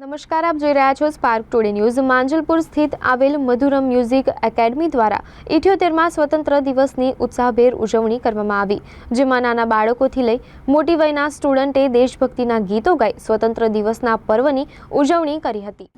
નમસ્કાર, આપ જોઈ રહ્યા છો સ્પાર્ક ટુડે ન્યૂઝ માંજલપુર સ્થિત આવેલ મધુરમ મ્યુઝિક એકેડમી દ્વારા ઇઠ્યોતેરમાં સ્વતંત્ર દિવસની ઉત્સાહભેર ઉજવણી કરવામાં આવી, જેમાં નાના બાળકોથી લઈ મોટી વયના સ્ટુડન્ટે દેશભક્તિના ગીતો ગાઈ સ્વતંત્ર દિવસના પર્વની ઉજવણી કરી હતી.